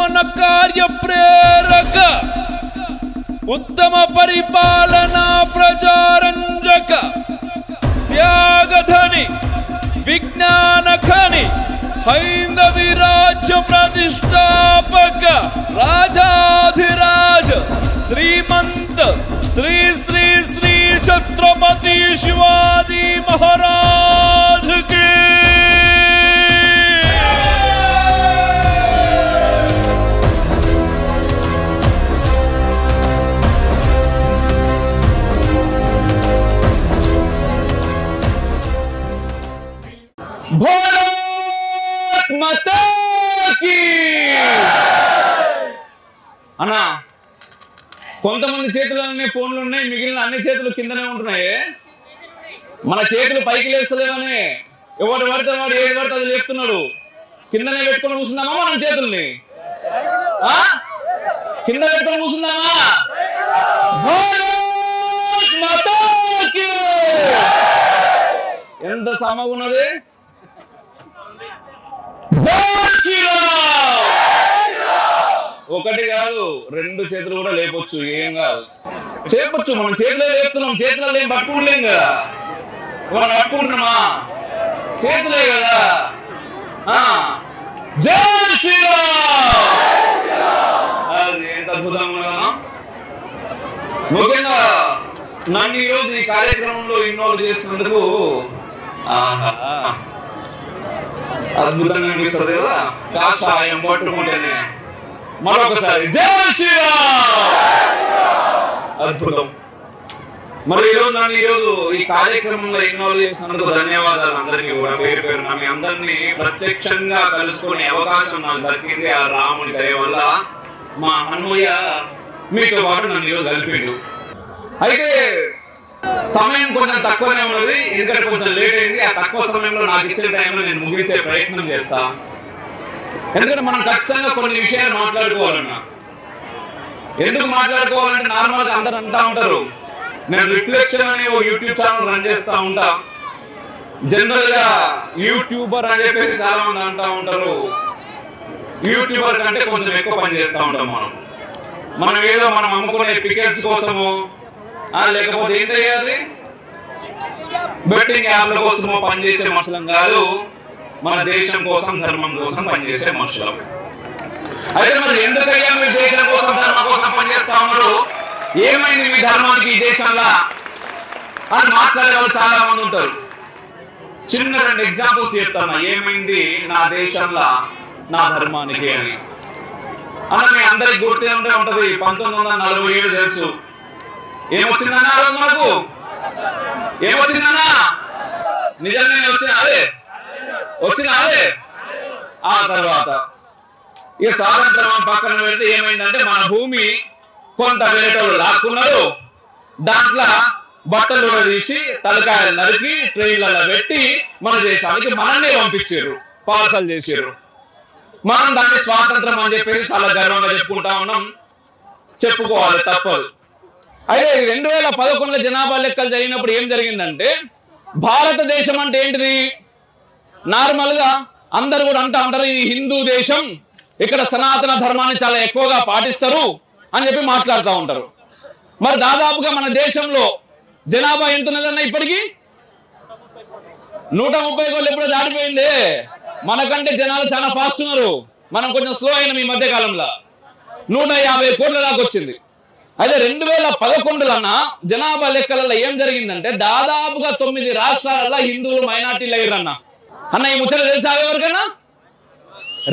మన కార్య ప్రేరక ఉత్తమ పరిపాలనా ప్రచారంజక త్యాగధని విజ్ఞానఖని హైందవి రాజ్య ప్రతిష్టాపక రాజాధిరాజ శ్రీమంత శ్రీ శ్రీ శ్రీ ఛత్రపతి శివాజీ మహారాజ్కి అన్నా కొంతమంది చేతులన్నీ ఫోన్లు ఉన్నాయి మిగిలిన అన్ని చేతులు కిందనే ఉంటున్నాయి. మన చేతులు పైకి లేస్తలేవని. ఎవరు పడితే వాడు ఏది పడితే అది లేపుతున్నాడు. కిందనే పెట్టుకొని కూర్చుందామా మనం చేతుల్ని? ఆ? కింద పెట్టుకొని కూర్చుందామా? ఎంత సమగున్నది ఒకటి కాదు రెండు చేతులు కూడా లేపొచ్చు ఏం కాదు. చేపొచ్చు మనం చేతిలో లేపుతున్నాం చేతిలో ఏం పట్టుకుంటలేం కదా. మనం పట్టుకుంటున్నామా చేతులే కదా. ఆ. జై శ్రీరామ్! అది ఎంత అద్భుతంగా ఉన్నదన్నా ముఖ్యంగా నన్ను ఈరోజు ఈ కార్యక్రమంలో ఇన్వాల్వ్ చేసినందుకు అద్భుతంగా అనిపిస్తుంది కదా. కాషాయం పట్టుకుంటేనే మరొకసారి. జై శ్రీరామ్! అద్భుతం. మరి ఈరోజు నన్ను ఈరోజు ఈ కార్యక్రమంలో ఇన్వాల్వ్ చేసినందుకు ధన్యవాదాలు అందరికీ కూడా. పేరు పేరు మీ అందరినీ ప్రత్యక్షంగా కలుసుకునే అవకాశం నాకు దక్కింది ఆ రాముని దయ వల్ల. మా హనుమయ్య మీతో పాటు నన్ను ఈరోజు కలిపిండు. అయితే సమయం కొంచెం తక్కువనే ఉన్నది. ఎందుకంటే కొంచెం లేట్ అయింది. ఆ తక్కువ సమయంలో నాకు ఇచ్చిన టైంలో నేను ముగించే ప్రయత్నం చేస్తా. ఎందుకంటే మనం ఖచ్చితంగా కొన్ని విషయాలు మాట్లాడుకోవాలన్నా. ఎందుకు మాట్లాడుకోవాలంటే నార్మల్గా అందరు అంటా ఉంటారు. నేను రిఫ్లెక్షన్ అనే ఓ యూట్యూబ్ ఛానల్ రన్ చేస్తా ఉంటా. జనరల్గా యూట్యూబర్ అని చెప్పేసి చాలా మంది అంటా ఉంటారు. యూట్యూబర్ కంటే కొంచెం ఎక్కువ పని చేస్తూ ఉంటాం మనం. మనం ఏదో మనం అమ్ముకునే పికెట్స్ కోసము లేకపోతే ఏం చేయాలి బెట్టింగ్ యాప్ల కోసము పనిచేసే మనుషులం కాదు. మన దేశం కోసం ధర్మం కోసం పనిచేసే మనుషులం. అయితే మరి ఎందుకయ్యా మీ దేశం కోసం ధర్మం కోసం పనిచేస్తా ఉన్నారు? ఏమైంది మీ ధర్మానికి ఈ దేశంలో? అని మాట్లాడేవాళ్ళు చాలా మంది ఉంటారు. చిన్న రెండు ఎగ్జాంపుల్స్ చెప్తాను. ఏమైంది నా దేశంలో నా ధర్మానికి అని. అన్న మీ అందరికి గుర్తే ఉంటే ఉంటది. పంతొమ్మిది వందల నలభై ఏడు తెలుసు. ఏమొచ్చిందన్నా మనకు? ఏమొచ్చిందన్నా? నిజంగానే వచ్చిన అదే. వచ్చిన ఆ తర్వాత. ఇక స్వాతంత్రం పక్కన పెడితే ఏమైందంటే మన భూమి కొంత వేరేటోళ్ళు లాక్కున్నారు. దాంట్లో బట్టలు కూడా తీసి తలకాయలు నరికి ట్రైన్లలో పెట్టి మన దేశానికి మనల్ని పంపించారు. పార్సల్ చేసారు మనం దాన్ని స్వాతంత్రం అని చెప్పేసి చాలా గర్వంగా చెప్పుకుంటా ఉన్నాం. చెప్పుకోవాలి తప్పదు. అయితే రెండు వేల పదకొండులో జనాభా లెక్కలు జరిగినప్పుడు ఏం జరిగిందంటే భారతదేశం అంటే ఏంటిది? నార్మల్గా అందరు కూడా అంటా ఉంటారు ఇది హిందూ దేశం ఇక్కడ సనాతన ధర్మాన్ని చాలా ఎక్కువగా పాటిస్తారు అని చెప్పి మాట్లాడుతూ ఉంటారు. మరి దాదాపుగా మన దేశంలో జనాభా ఎంత ఉన్నదన్న ఇప్పటికీ? నూట ముప్పై కోళ్ళు ఎప్పుడో దాటిపోయింది. మనకంటే జనాలు చాలా ఫాస్ట్ ఉన్నారు. మనం కొంచెం స్లో అయిన ఈ మధ్య కాలంలో. నూట యాభై కోట్ల దాకా వచ్చింది. అయితే రెండు వేల పదకొండులన్నా జనాభా లెక్కలలో ఏం జరిగిందంటే దాదాపుగా తొమ్మిది రాష్ట్రాలలో హిందువులు మైనార్టీలు అయ్యారన్నా. అన్న ఈ ముచ్చట తెలుసా ఎవరికైనా?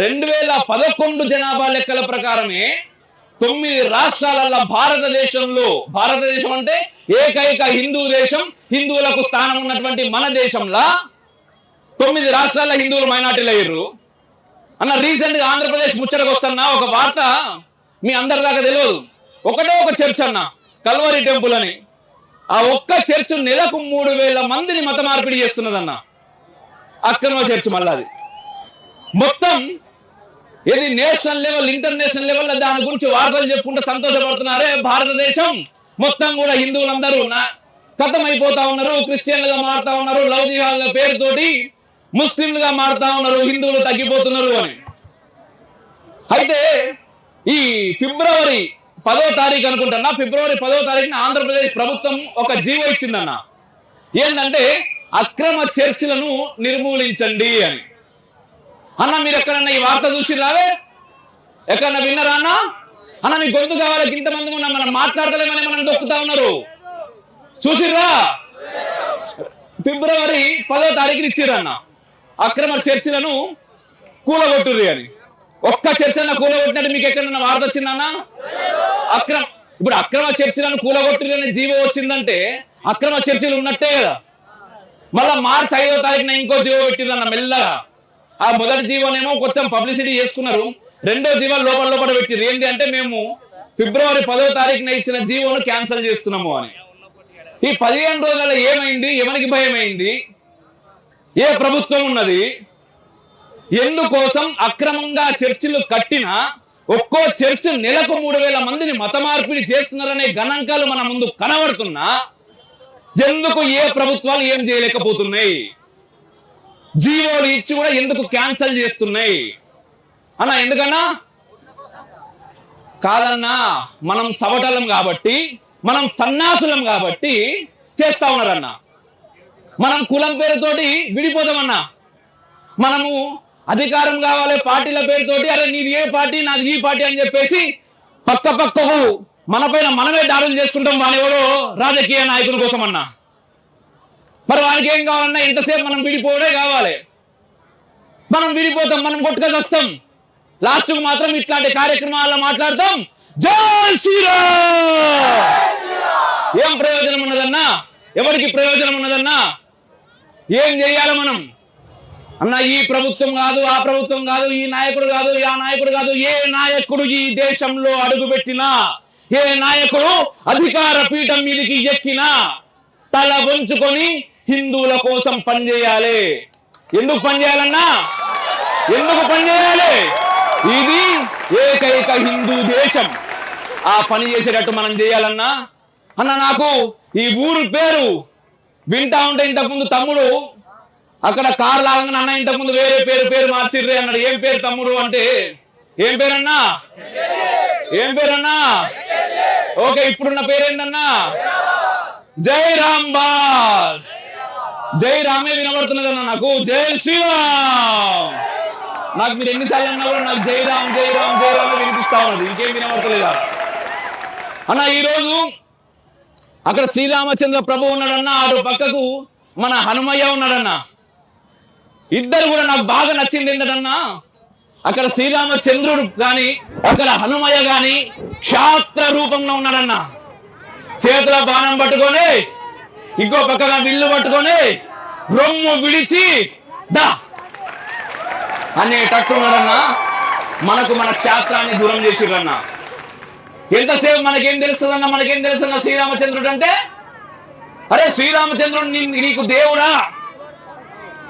రెండు వేల పదకొండు జనాభా లెక్కల ప్రకారమే తొమ్మిది రాష్ట్రాలలో భారతదేశంలో భారతదేశం అంటే ఏకైక హిందూ దేశం హిందువులకు స్థానం ఉన్నటువంటి మన దేశంలో తొమ్మిది రాష్ట్రాల హిందువులు మైనార్టీలు అయ్యారు అన్న రీసెంట్గా ఆంధ్రప్రదేశ్ ముచ్చటకు వస్తున్న ఒక వార్త మీ అందరి దాకా తెలియదు ఒకటే ఒక చర్చ్ అన్న కల్వరి టెంపుల్ అని. ఆ ఒక్క చర్చ్ నెలకు మూడు వేల మందిని మత మార్పిడి చేస్తున్నదన్నా. అక్కనో చర్చ్ మళ్ళా అది. మొత్తం ఇది నేషనల్ లెవెల్ ఇంటర్నేషనల్ లెవెల్ దాని గురించి వార్తలు చెప్పుకుంటూ సంతోషపడుతున్నారే భారతదేశం. మొత్తం కూడా హిందువులందరూ నా అయిపోతా ఉన్నారు క్రిస్టియన్లుగా మారుతా ఉన్నారు లవ్ జిహాద్ల పేరుతోటి ముస్లింలుగా మారుతా ఉన్నారు హిందువులు తగ్గిపోతున్నారు అని. అయితే ఈ ఫిబ్రవరి పదో తారీఖు అనుకుంటున్నా ఫిబ్రవరి పదో తారీఖున ఆంధ్రప్రదేశ్ ప్రభుత్వం ఒక జీవో ఇచ్చిందన్న. ఏంటంటే అక్రమ చర్చిలను నిర్మూలించండి అని. అన్న మీరు ఎక్కడన్నా ఈ వార్త చూసి రావే ఎక్కడన్నా విన్నారా అన్న? అన్న మీ గొంతు కావాలి ఇంతమంది ఉన్నా మనం మాట్లాడతలేమని మనం దొక్కుతా ఉన్నారు? చూసిర్రా? ఫిబ్రవరి పదో తారీఖున ఇచ్చిరన్న అక్రమ చర్చిలను కూలగొట్టుర్రి అని. ఒక్క చర్చన కూలగొట్టినట్టు మీకు ఎక్కడన్నా వార్త వచ్చిందన్నా అక్రమ ఇప్పుడు అక్రమ చర్చిలను కూలగొట్టుర్రి అనే జీవో వచ్చిందంటే అక్రమ చర్చలు ఉన్నట్టే కదా. మళ్ళా మార్చి ఐదో తారీఖున ఇంకో జీవో పెట్టిరన్న మెల్లగా. ఆ మొదటి జీవోనేమో కొంచెం పబ్లిసిటీ చేసుకున్నారు. రెండో జీవో లోపల లోపల పెట్టింది ఏంటి అంటే మేము ఫిబ్రవరి పదో తారీఖున ఇచ్చిన జీవోను క్యాన్సిల్ చేస్తున్నాము అని. ఈ పదిహేను రోజుల ఏమైంది? ఎవరికి భయమైంది? ఏ ప్రభుత్వం ఉన్నది? ఎందుకోసం అక్రమంగా చర్చిలు కట్టిన ఒక్కో చర్చ్ నెలకు మూడు వేల మందిని మత మార్పిడి చేస్తున్నారనే గణాంకాలు మన ముందు కనబడుతున్నా ఎందుకు ఏ ప్రభుత్వాలు ఏం చేయలేకపోతున్నాయి? జీవోలు ఇచ్చి కూడా ఎందుకు క్యాన్సల్ చేస్తున్నాయి? అన్నా ఎందుకన్నా? కాదన్నా మనం సవటలం కాబట్టి మనం సన్నాసులం కాబట్టి చేస్తా ఉన్నారన్న. మనం కులం పేరుతోటి విడిపోదామన్నా. మనము అధికారం కావాలి పార్టీల పేరుతోటి అరే నీది ఏ పార్టీ నాది ఈ పార్టీ అని చెప్పేసి పక్క పక్కకు మన పైన మనమే దాడులు చేసుకుంటాం. వాని ఎవరో రాజకీయ నాయకుల కోసం అన్నా. మరి వానికి ఏం కావాలన్నా ఇంతసేపు మనం విడిపోవడే కావాలి. మనం విడిపోతాం మనం కొట్టుకొని వస్తాం. లాస్ట్ మాత్రం ఇట్లాంటి కార్యక్రమాల్లో మాట్లాడతాం. జై శ్రీరామ్! ఏం ప్రయోజనం ఉన్నదన్నా? ఎవరికి ప్రయోజనం ఉన్నదన్నా? ఏం చేయాలి మనం? అన్న ఈ ప్రభుత్వం కాదు ఆ ప్రభుత్వం కాదు ఈ నాయకుడు కాదు ఆ నాయకుడు కాదు ఏ నాయకుడు ఈ దేశంలో అడుగుపెట్టినా? ఏ నాయకుడు అధికార పీఠం మీదకి ఎక్కినా తల వంచుకొని హిందువుల కోసం పనిచేయాలి ఎందుకు పనిచేయాలన్నా ఎందుకు పనిచేయాలి ఇది ఏకైక హిందూ దేశం. ఆ పని చేసేటట్టు మనం చేయాలన్నా? అన్న నాకు ఈ ఊరు పేరు వింటా ఉంటే ఇంతకుముందు తమ్ముడు అక్కడ కార్ లాగా అన్న ఇంతకుముందు వేరే పేరు పేరు మార్చిర్రే అన్నాడు. ఏం పేరు తమ్ముడు అంటే? ఏం పేరన్నా? ఏం పేరన్నా? ఓకే ఇప్పుడున్న పేరేంటన్నా జై రామ్ బాల్ జై రామే వినబడుతున్నదన్న నాకు. జై శ్రీరామ్. నాకు మీరు ఎన్నిసార్లు అన్నా కూడా నాకు జై రామ్ జై రామ్ జై రామ్ వినిపిస్తా ఉన్నది. ఇంకేం వినబడతలేదా? అన్న ఈరోజు అక్కడ శ్రీరామచంద్ర ప్రభు ఉన్నాడన్న ఆరు పక్కకు మన హనుమయ్య ఉన్నాడన్న. ఇద్దరు కూడా నాకు బాగా నచ్చింది ఏంటన్నా? అక్కడ శ్రీరామచంద్రుడు గాని అక్కడ హనుమయ్య గాని క్షాత్ర రూపంలో ఉన్నాడన్న. చేతుల బాణం పట్టుకొని ఇంకో పక్కన విల్లు పట్టుకొని రొమ్ము విడిచి దా. అనేటట్టున్నాడన్నా మనకు మన క్షేత్రాన్ని దూరం చేసిరన్న ఎంతసేపు మనకేం తెలుస్తుందన్న మనకేం తెలుసన్న శ్రీరామచంద్రుడు అంటే అరే శ్రీరామచంద్రుడు నీ- నీకు దేవుడా?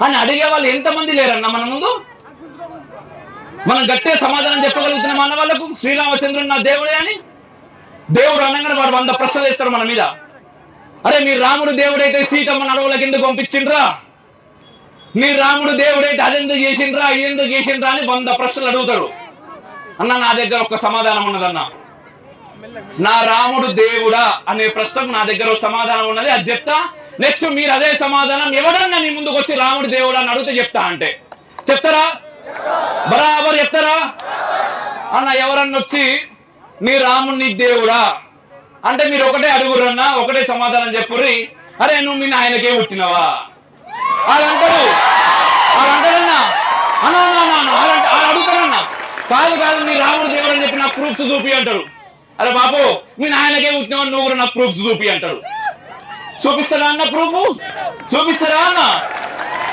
అని అడిగే వాళ్ళు ఎంతమంది లేరన్న మన ముందు? మనం గట్టే సమాధానం చెప్పగలుగుతున్నాం అన్న వాళ్ళకు శ్రీరామచంద్రుడు నా దేవుడే అని దేవుడు అనగానే వాడు వంద ప్రశ్నలు వేస్తారు మన మీద. అరే నీ రాముడు దేవుడైతే సీతమ్మ అడవులకు ఎందుకు పంపించిండ్రా? నీ రాముడు దేవుడైతే అదెందుకు చేసిండ్రా ఇదెందుకు చేసిండ్రా అని వంద ప్రశ్నలు అడుగుతాడు. అన్న నా దగ్గర ఒక సమాధానం ఉన్నదన్న. నా రాముడు దేవుడా అనే ప్రశ్నకు నా దగ్గర ఒక సమాధానం ఉన్నది. అది చెప్తా నెక్స్ట్ మీరు అదే సమాధానం ఎవడన్నా నీ ముందుకు వచ్చి రాముడు దేవుడా అని అడిగితే చెప్తా అంటే. చెప్తారా? బరాబర్ చెప్తారా? అన్న ఎవరన్నా వచ్చి నీ రాముడు నీ దేవుడా? అంటే మీరు ఒకటే అడుగురన్నా ఒకటే సమాధానం చెప్పుర్రి అరే నువ్వు మీ నాయనకే పుట్టినవా? వాళ్ళంటారు. వాళ్ళంటారన్నా అన్నా అన్నా అన్నా అన్న. వాళ్ళంట- అడుగుతారన్నా. కాదు కాదు నీ రాముడు దేవుడు అని చెప్పి నాకు ప్రూఫ్స్ చూపి అంటారు. అరే బాబు మీ నాయనకే పుట్టినవా నువ్వు కూడా నాకు ప్రూఫ్స్ చూపి అంటారు. చూపిస్తారా అన్న ప్రూఫ్ చూపిస్తారా అన్న?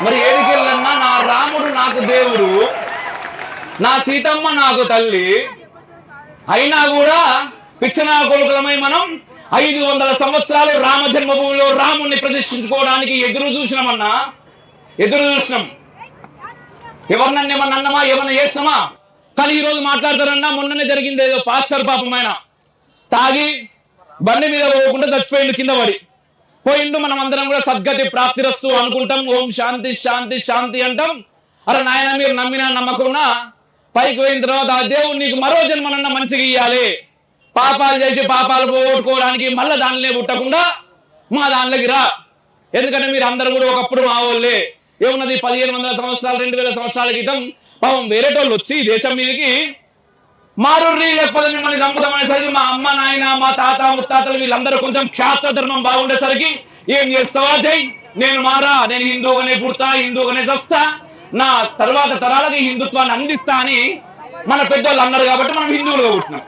మరి ఏడికి వెళ్ళన్నా నా రాముడు నాకు దేవుడు నా సీతమ్మ నాకు తల్లి అయినా కూడా పిచ్చనా కొడుకులమై మనం ఐదు వందల సంవత్సరాలు రామ జన్మభూమిలో రాముణ్ణి ప్రతిష్ఠించుకోవడానికి ఎదురు చూసినామన్నా ఎదురు చూసినాం. ఎవరినన్నా ఏమన్నా అన్నమా? ఏమన్నా చేసినామా? కానీ ఈ రోజు మాట్లాడతారన్నా మొన్ననే జరిగింది ఏదో పాస్టర్ పాపం తాగి బండి మీద పోకుండా చచ్చిపోయింది కింద పడి. పోయిండు మనం అందరం కూడా సద్గతి ప్రాప్తిరస్తు అనుకుంటాం. ఓం శాంతి శాంతి శాంతి అంటాం. అరే నాయన మీరు నమ్మినా నమ్మకున్నా పైకి పోయిన తర్వాత ఆ దేవుడు నీకు మరో జన్మనన్న మంచిగా ఇయ్యాలి. పాపాలు చేసి పాపాలు పోగొట్టుకోవడానికి మళ్ళీ దానిలో పుట్టకుండా మా దానిలోకి రా. ఎందుకంటే మీరు అందరూ కూడా ఒకప్పుడు మా వాళ్ళే. ఏమున్నది పదిహేను వందల సంవత్సరాలు రెండు వేల సంవత్సరాల క్రితం పాపం వేరేటోళ్ళు వచ్చి దేశం మీదకి మారు లేకపోతే మిమ్మల్ని చంపుతామనేసరికి మా అమ్మ నాయన మా తాత ముత్తాతలు వీళ్ళందరూ కొంచెం క్షాత్ర ధర్మం బాగుండేసరికి ఏం చేస్తావా జై? నేను మారా నేను హిందువుగానే పుడతా హిందువుగానే చస్తా. నా తర్వాత తరాలకి హిందుత్వాన్ని అందిస్తా అని మన పెద్దోళ్ళు అన్నారు కాబట్టి మనం హిందువులుగా పుట్టినాం.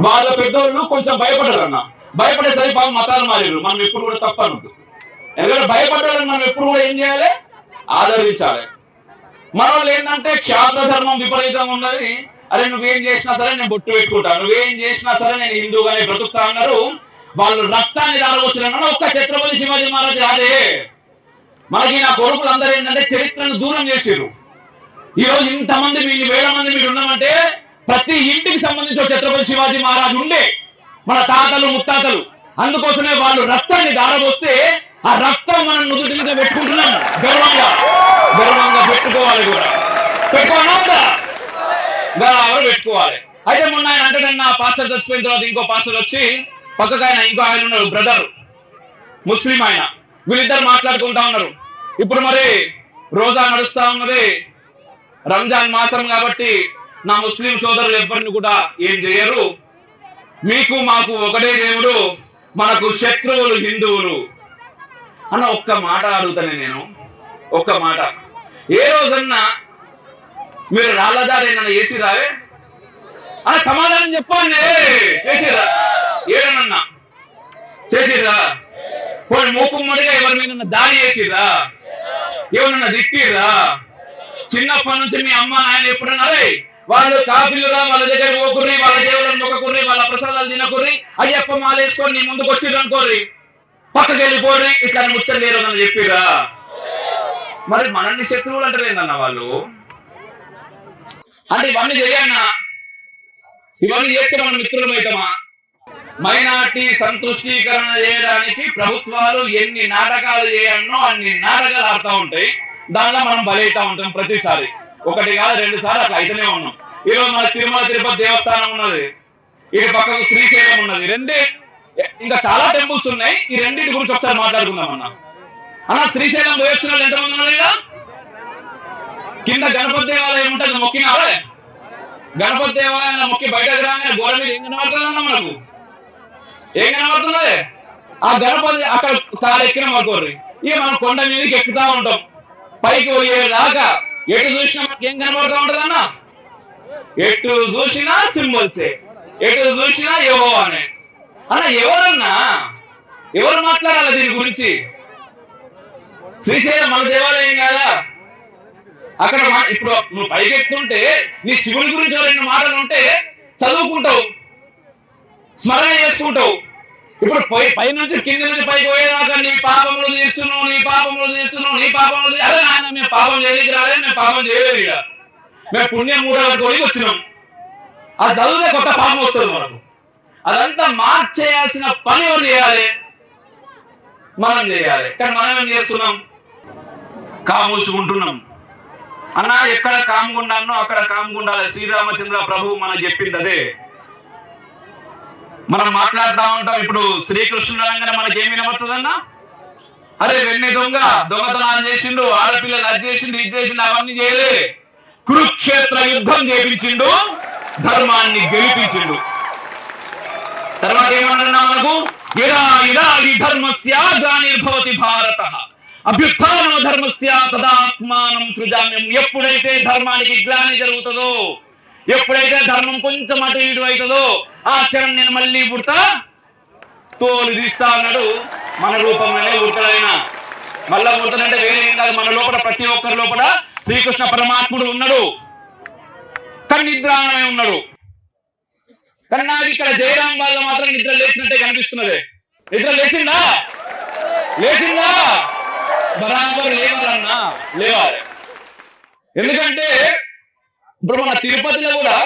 వాళ్ళ పెద్దోళ్ళు కొంచెం భయపడరు అన్న. భయపడేసరికి పాపం మతాలు మారారు మనం ఎప్పుడు కూడా తప్పనద్దు. ఎందుకంటే భయపడ్డాలని మనం ఎప్పుడు కూడా ఏం చేయాలి? ఆదరించాలి. మన వాళ్ళు ఏంటంటే క్షాత్ర ధర్మం విపరీతంగా ఉన్నది. అరే నువ్వేం చేసినా సరే నేను బొట్టు పెట్టుకుంటా. నువ్వేం చేసినా సరే నేను హిందూగానే బ్రతుకుతా అన్నారు. వాళ్ళు రక్తాన్ని దారవచ్చిన ఒక్క ఛత్రపతి శివాజీ మహారాజ్ రాదే మనకి నా కొడుకులు అందరూ ఏంటంటే చరిత్రను దూరం చేసారు ఈ రోజు ఇంతమంది మీ వేల మంది మీరు ఉన్నామంటే ప్రతి ఇంటికి సంబంధించిన ఛత్రపతి శివాజీ మహారాజ్ ఉండే. మన తాతలు ముత్తాతలు. అందుకోసమే వాళ్ళు రక్తాన్ని దారబోస్తే ఆ రక్తం మనం నుదుటి మీద పెట్టుకుంటున్నాం. గర్వంగా. గర్వంగా పెట్టుకోవాలి కూడా. పెట్టుకోవాలా? గర్వంగా పెట్టుకోవాలి. అయితే మొన్న ఆయన అంటే నా పాస్టర్ చచ్చిపోయిన తర్వాత ఇంకో పాస్టర్ వచ్చి పక్కకు ఆయన ఇంకో ఆయన ఉన్నారు బ్రదర్ ముస్లిం ఆయన. వీళ్ళిద్దరు మాట్లాడుకుంటా ఉన్నారు. ఇప్పుడు మరి రోజా నడుస్తా ఉన్నది. రంజాన్ మాసం కాబట్టి నా ముస్లిం సోదరులు ఎవరిని కూడా ఏం చేయరు. మీకు మాకు ఒకటే దేవుడు మనకు శత్రువులు హిందువులు. అన్న ఒక్క మాట అడుగుతాను నేను. ఒక్క మాట. ఏ రోజన్నా మీరు రాళ్ళదారి నన్ను చేసిరావే అని సమాధానం చెప్పండి చేసిరా ఏడనన్నా చేసిరా పోయి మూకుమ్మడిగా ఎవరి మీద దాడి చేసిరా ఎవరన్నా దిక్కిరా చిన్నప్పటి నుంచి మీ అమ్మ నాయన ఎప్పుడన్నా అరే వాళ్ళు కాపీలుగా వాళ్ళ దగ్గర పోకుర్రి వాళ్ళ దేవుళ్ళని మొక్కకుర్రి వాళ్ళ ప్రసాదాలు తినకుర్రి అయ్యప్ప మాలేసుకొని నీ ముందుకు వచ్చిర్రు అనుకోర్రి. పక్కకి వెళ్ళిపోర్రి ఇట్లా ముచ్చట లేరు అని చెప్పిరా మరి మనల్ని శత్రువులు అంటారు ఏందన్న వాళ్ళు? అంటే ఇవన్నీ చేయన్నా ఇవన్నీ చేస్తే మన మిత్రులమైతామా మైనార్టీ సంతుష్టీకరణ చేయడానికి ప్రభుత్వాలు ఎన్ని నాటకాలు చేయన్నో అన్ని నాటకాలు ఆడుతూ ఉంటాయి. దానిలో మనం బలైతా ఉంటాం ప్రతిసారి. ఒకటి కాదు రెండు సార్లు అట్లా అయితేనే ఉన్నాం. ఈరోజు మన తిరుమల తిరుపతి దేవస్థానం ఉన్నది. ఇటు పక్కకు శ్రీశైలం ఉన్నది. రెండే ఇంకా చాలా టెంపుల్స్ ఉన్నాయి. ఈ రెండింటి గురించి ఒకసారి మాట్లాడుకుందాం అన్న అన్న శ్రీశైలం పోయొచ్చిన వాళ్ళు ఎంతమంది ఉన్నారు కింద గణపతి దేవాలయం ఉంటుంది మొక్కినారే గణపతి దేవాలయం మొక్కి బయటకు రాగానే గోడ మీద ఏం కనబడుతుందన్న మనకు? ఏం కనబడుతున్నది ఆ గణపతి అక్కడ కాలు ఎక్కిన అనుకోర్రి. ఇక మనం కొండ మీదకి ఎక్కుతా ఉంటాం. పైకి పోయేదాకా ఎటు చూసినా మనకి ఏం కనబడుతూ ఉంటది అన్న? ఎటు చూసినా సింబల్సే. ఎటు చూసినా ఏవో అనే అన్న ఎవరన్నా? ఎవరు మాట్లాడాలి దీని గురించి? శ్రీశైలం మన దేవాలయం కాదా? అక్కడ మా- ఇప్పుడు నువ్వు పైకి నీ శివుని గురించి రెండు మాటలు ఉంటే చదువుకుంటావు స్మరణ చేసుకుంటావు. ఇప్పుడు పై పై నుంచి కింద నుంచి పైకి పోయేదాకా నీ పాపములు తీర్చును నీ పాపములు తీర్చును నీ పాపములు అదే ఆయన మేము పాపం చేయడానికి రాలేదు మేము పాపం చేయలేదు ఇక. మేము పుణ్యం మూట పట్టుకొని వచ్చినాం. అది చదివితే కొత్త పాపం వస్తుంది మనకు. అదంతా మార్చేయాల్సిన పని ఎవరు చేయాలి? మనం చేయాలి. కానీ మనం ఏం చేస్తున్నాం? కామూసుకుంటున్నాం అన్నా ఎక్కడ కామ్గుండానో అక్కడ కామ్గుండాలి. శ్రీరామచంద్ర ప్రభు మనకు చెప్పింది అదే. మనం మాట్లాడుతూ ఉంటాం. ఇప్పుడు శ్రీకృష్ణుడు అనగానే మనకి వినబడుతుందన్నా? అరే వెన్నె దొంగ దొంగతనాలు చేసిండు ఆడపిల్లలు అది చేసిండు ఇది చేసిండు అవన్నీ చేయలే. కురుక్షేత్ర యుద్ధం చేపించిండు ధర్మాన్ని గెలిపించిండు. తర్వాత ఏమన్నా మనకు? ఇరా ఇరా ఈ ధర్మస్య గ్లానిర్భవతి భారత. అభ్యుత్థానో ధర్మస్య తదాత్మానం సృజామ్యం. ఎప్పుడైతే ధర్మానికి గ్లాని జరుగుతుందో ఎప్పుడైతే ధర్మం కొంచెం అటు ఇటు అవుతుందో ఆ క్షణం నేను మళ్ళీ పుడతా తోలు తీస్తా అన్నాడు మన రూపంలోనే పుడతాడైనా మళ్ళా పుడతాడంటే వేరే ఏం కాదు మన లోపల ప్రతి ఒక్కరి లోపల శ్రీకృష్ణ పరమాత్ముడు ఉన్నాడు. కానీ నిద్రాణమే ఉన్నాడు. కానీ నాకు ఇక్కడ జయరాం వాళ్ళ మాత్రం నిద్ర లేచినట్టే కనిపిస్తున్నది. నిద్ర లేచిందా? లేచిందా? బరాబర్ లేవాలన్నా లేవాలి. ఎందుకంటే ఇప్పుడు మన తిరుపతిలో కూడా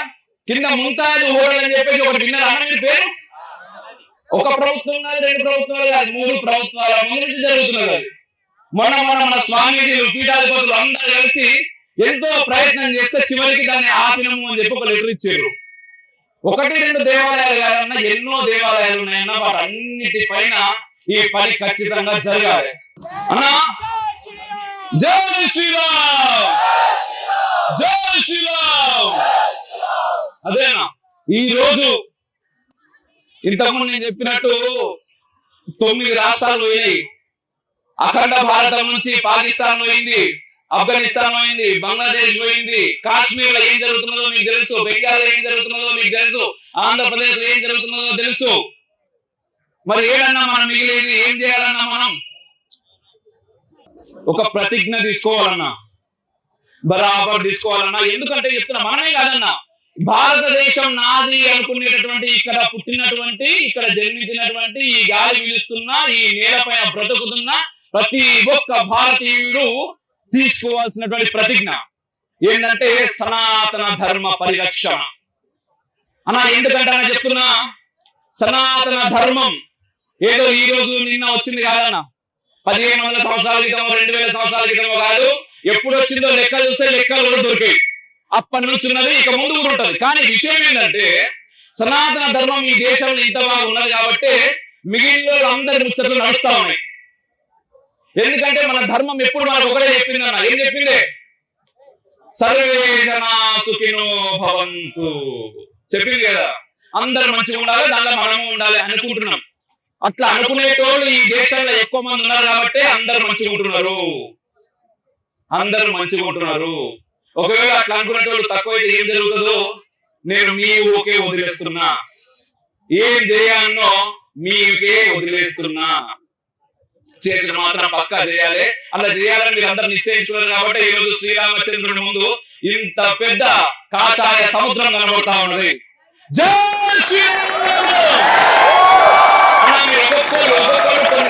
కింద ముంతాజ్ హోటల్ అని చెప్పేసి ఒకటి విన్నారు. మీరు పేరు? ఒక ప్రభుత్వం కాదు రెండు ప్రభుత్వాలు కాదు మూడు ప్రభుత్వాల. ముందు నుంచి జరుగుతున్నది మన మొన్న మన స్వామీజీలు పీఠాధిపతులు అందరూ కలిసి ఎంతో ప్రయత్నం చేస్తే చివరికి దాన్ని ఆపినము అని చెప్పి ఒక లెటర్ ఇచ్చారు. ఒకటి రెండు దేవాలయాలు కాదన్నా ఎన్నో దేవాలయాలు ఉన్నాయన్నా వాటన్నిటిపైన ఈ పని ఖచ్చితంగా జరగాలి. అన్నా? జై శ్రీరామ్! జై శ్రీరామ్! అదేనా ఈ రోజు ఇంతకుముందు నేను చెప్పినట్టు తొమ్మిది రాష్ట్రాలు పోయినాయి. అఖండ భారతం నుంచి పాకిస్తాన్ పోయింది ఆఫ్ఘనిస్తాన్ పోయింది బంగ్లాదేశ్ పోయింది కాశ్మీర్లో ఏం జరుగుతున్నదో మీకు తెలుసు బెంగాల్ ఏం జరుగుతున్నదో మీకు తెలుసు ఆంధ్రప్రదేశ్లో ఏం జరుగుతున్నదో తెలుసు. మరి ఏదన్నా మనం మిగిలేదు ఏం చేయాలన్నా మనం ఒక ప్రతిజ్ఞ తీసుకోవాలన్నా. బరాబర్ తీసుకోవాలన్నా. ఎందుకంటే చెప్తున్నా మనమే కాదన్నా. భారతదేశం నాది అనుకునేటటువంటి ఇక్కడ పుట్టినటువంటి ఇక్కడ జన్మించినటువంటి ఈ గాలి పీలుస్తున్న ఈ నేలపైన బ్రతుకుతున్న ప్రతి ఒక్క భారతీయుడు తీసుకోవాల్సినటువంటి ప్రతిజ్ఞ. ఏంటంటే సనాతన ధర్మ పరిరక్షణ. అన్న ఎందుకంటే అన్న చెప్తున్నా సనాతన ధర్మం. ఏదో ఈ రోజు నిన్న వచ్చింది కాదన్న. పదిహేను వందల సంవత్సరాల క్రితం రెండు వేల సంవత్సరాల క్రితమో కాదు. ఎప్పుడు వచ్చిందో లెక్క చూస్తే లెక్కలు కూడా దొరికాయి. అప్పటి నుంచి ఉన్నది ఇక ముందు కూడా ఉంటుంది. కానీ విషయం ఏంటంటే సనాతన ధర్మం ఈ దేశంలో ఇంత బాగా ఉన్నది కాబట్టి మిగిలిన అందరి ముచ్చట్లు నడుస్తా ఉన్నాయి. ఎందుకంటే మన ధర్మం ఎప్పుడు మనకు ఒకటే చెప్పింది అన్న. ఏం చెప్పింది? సర్వే జనా సుఖినో భవంతు. చెప్పింది కదా. అందరు మంచిగా ఉండాలి దానిలో మనము ఉండాలి అనుకుంటున్నాం. అట్లా అనుకునేటోళ్ళు ఈ దేశంలో ఎక్కువ మంది ఉన్నారు కాబట్టి అందరు మంచిగా ఉంటున్నారు. అందరూ మంచిగా ఉంటున్నారు. ఒకవేళ అట్లా అనుకునేటోళ్ళు తక్కువైతే ఏం జరుగుతుందో నేను మీ ఊకే వదిలేస్తున్నా. ఏం చేయాలనో మీకే వదిలేస్తున్నా. చేసిన మాత్రం పక్కా చేయాలి. అలా చేయాలని మీరు అందరు నిశ్చయించుకున్నారు కాబట్టి ఈ రోజు శ్రీరామచంద్రుడి ముందు ఇంత పెద్ద కాషాయ సముద్రం కనబడతా ఉన్నది. జై శ్రీరామ్!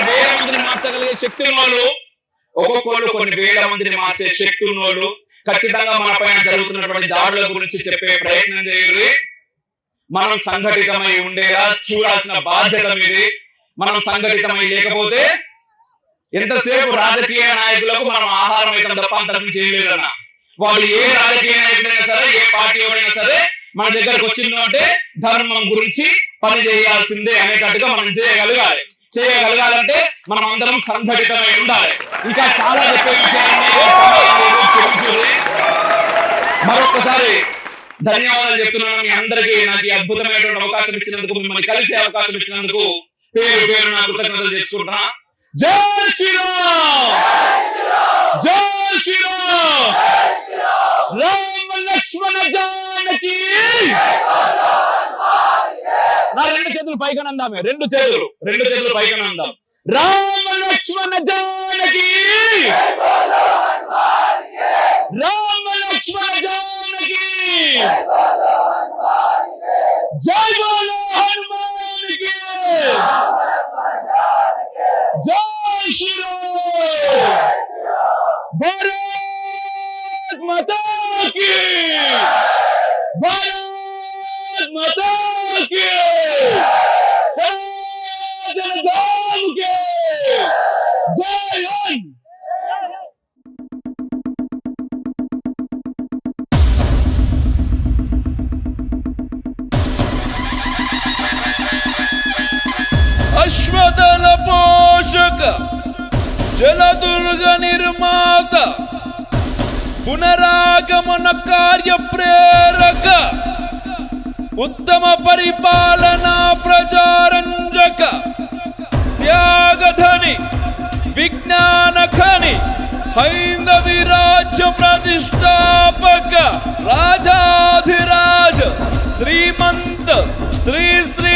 వేల మందిని మార్చగలిగే శక్తి ఉన్నవాళ్ళు ఒక్కొక్కళ్ళు కొన్ని వేల మందిని మార్చే శక్తి ఉన్నవాళ్ళు ఖచ్చితంగా మన పైన జరుగుతున్నటువంటి దాడుల గురించి చెప్పే ప్రయత్నం చేయాలి మనం సంఘటితమై ఉండేలా చూడాల్సిన బాధ్యత మీది. మనం సంఘటితమై లేకపోతే ఎంతసేపు రాజకీయ నాయకులకు మనం ఆహారం అయితే తప్ప అంతరం చేయలేదన్న వాళ్ళు ఏ రాజకీయ నాయకుడైనా సరే ఏ పార్టీ ఎవరైనా సరే మన దగ్గరకు వచ్చిందంటే ధర్మం గురించి పని చేయాల్సిందే అనేటట్టుగా మనం చేయగలగాలి. చేయగలగాలంటే మనం అందరం సంఘటితమై ఉండాలి. ఇంకా చాలా మరొకసారి ధన్యవాదాలు చెప్తున్నాను. మీ అందరికీ నాకు అద్భుతమైనటువంటి అవకాశం ఇచ్చినందుకు మిమ్మల్ని కలిసే అవకాశం ఇచ్చినందుకు పేరు పేరు నా కృతజ్ఞతలు చేసుకుంటున్నా జై శ్రీరామ్! జై శ్రీరామ్! రామ లక్ష్మణ జానకి! నా రెండు చేతులు పైకి అందామే. రెండు చేతులు. రెండు చేతులు పైకి అందాం. రామ లక్ష్మణ జానకి జలదుర్గ నిర్మాత పునరాగమన కార్య ప్రేరక ఉత్తమ పరిపాలనా ప్రజారంజక త్యాగధని విజ్ఞానఖని హైందవి రాజ్య ప్రతిష్టాపక రాజాధిరాజ శ్రీమంత్ శ్రీ శ్రీ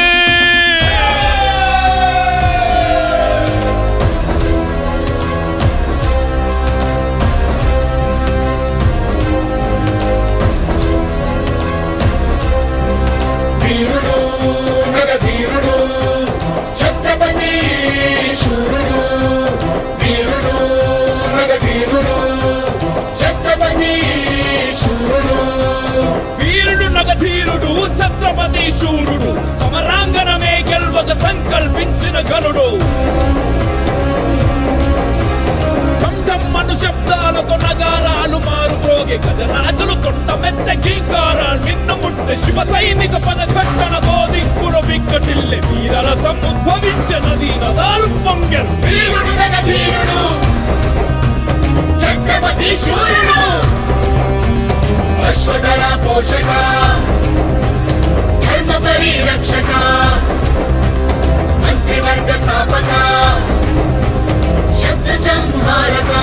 శూరుడు సమరాంగణమే గెల్వక సంకల్పించిన గనుడు. మను శబ్దాలతో నగారాలు మారు ప్రోగే గజరాజులు తొండ మెత్త గీకారాలు నిన్న ముట్టే శివ సైనిక పద కట్టణ గోదిక్కుల విక్కటిల్లె వీరరసం ఉద్భవించనది నదాలు పొంగెను చక్రపతి శూరుడు. అశ్వదళ పోషక. పరిరక్షక మంత్రివర్గ స్థాపక శత్రు సంహారక